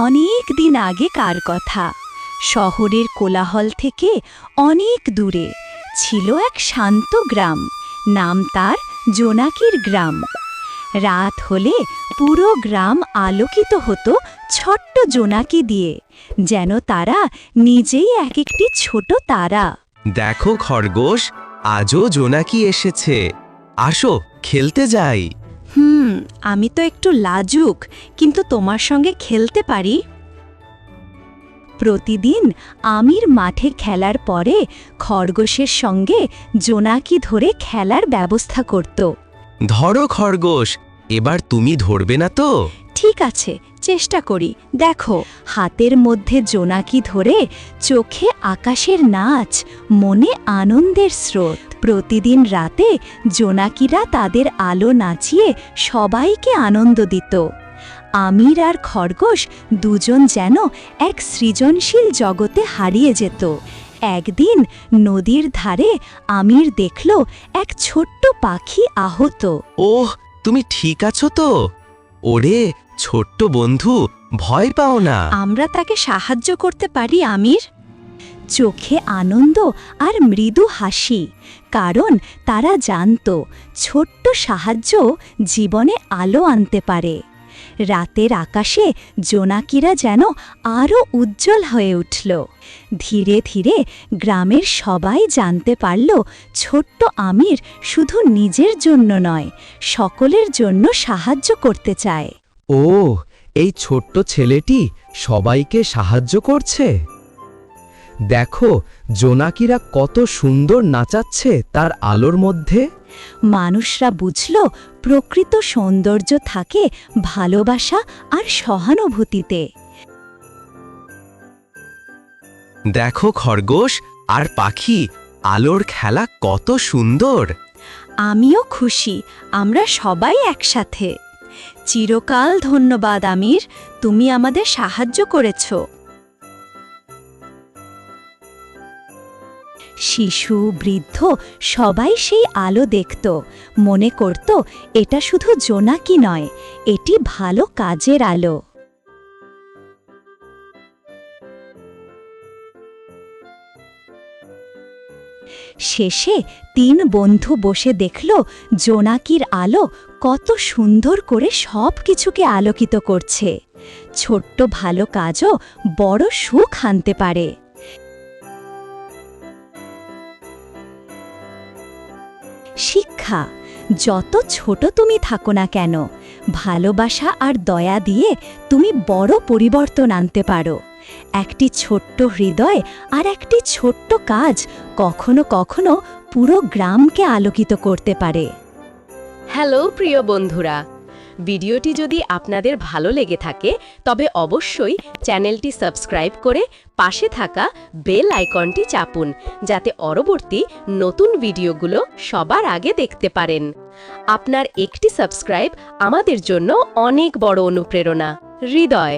অনেক দিন আগেকার কথা? শহরের কোলাহল থেকে অনেক দূরে ছিল এক শান্ত গ্রাম। নাম তার জোনাকির গ্রাম। রাত হলে পুরো গ্রাম আলোকিত হতো ছোট্ট জোনাকি দিয়ে, যেন তারা নিজেই এক একটি ছোট তারা। দেখো খরগোশ, আজও জোনাকি এসেছে। আসো, খেলতে যাই। হুম আমি তো একটু লাজুক কিন্তু তোমার সঙ্গে খেলতে পারি? প্রতিদিন আমির মাঠে খেলার পরে খরগোশের সঙ্গে জোনাকি ধরে খেলার ব্যবস্থা করত। ধরো খরগোশ এবার তুমি ধরবে না তো? ঠিক আছে চেষ্টা করি। দেখো, হাতের মধ্যে জোনাকি ধরে চোখে আকাশের নাচ, মনে আনন্দের স্রোত। প্রতিদিন রাতে জোনাকিরা তাদের আলো নাচিয়ে সবাইকে আনন্দ দিত। আমির আর খরগোশ দুজন যেন এক সৃজনশীল জগতে হারিয়ে যেত। একদিন নদীর ধারে আমির দেখল এক ছোট্ট পাখি আহত। ওহ, তুমি ঠিক আছো তো? ওরে ছোট্ট বন্ধু, ভয় পাও না। আমরা তাকে সাহায্য করতে পারি, আমির। চোখে আনন্দ আর মৃদু হাসি, কারণ তারা জানত ছোট্ট সাহায্য জীবনে আলো আনতে পারে। রাতের আকাশে জোনাকিরা যেন আরও উজ্জ্বল হয়ে উঠল। ধীরে ধীরে গ্রামের সবাই জানতে পারল, ছোট্ট আমির শুধু নিজের জন্য নয়, সকলের জন্য সাহায্য করতে চায়। ও এই ছোট্ট ছেলেটি সবাইকে সাহায্য করছে। দেখো জোনাকিরা কত সুন্দর নাচাচ্ছে তার আলোর মধ্যে। মানুষরা বুঝল প্রকৃত সৌন্দর্য থাকে ভালোবাসা আর সহানুভূতিতে। দেখো খরগোশ আর পাখি আলোর খেলা কত সুন্দর। আমিও খুশি আমরা সবাই একসাথে। চিরকাল ধন্যবাদ, আমির। তুমি আমাদের সাহায্য করেছ। শিশু, বৃদ্ধ, সবাই সেই আলো দেখত। মনে করত, এটা শুধু জোনাকি নয়, এটি ভালো কাজের আলো। শেষে তিন বন্ধু বসে দেখল জোনাকির আলো কত সুন্দর করে সব কিছুকে আলোকিত করছে। ছোট্ট ভালো কাজও বড় সুখ আনতে পারে। শিক্ষা, যত ছোট তুমি থাকো না কেন, ভালোবাসা আর দয়া দিয়ে তুমি বড় পরিবর্তন আনতে পারো। একটি ছোট্ট হৃদয় আর একটি ছোট্ট কাজ কখনো কখনো পুরো গ্রামকে আলোকিত করতে পারে। হ্যালো, প্রিয় বন্ধুরা। ভিডিওটি যদি আপনাদের ভালো লেগে থাকে, তবে অবশ্যই চ্যানেলটি সাবস্ক্রাইব করে পাশে থাকা বেল আইকনটি চাপুন, যাতে পরবর্তী নতুন ভিডিওগুলো সবার আগে দেখতে পারেন। আপনার একটি সাবস্ক্রাইব আমাদের জন্য অনেক বড় অনুপ্রেরণা। হৃদয়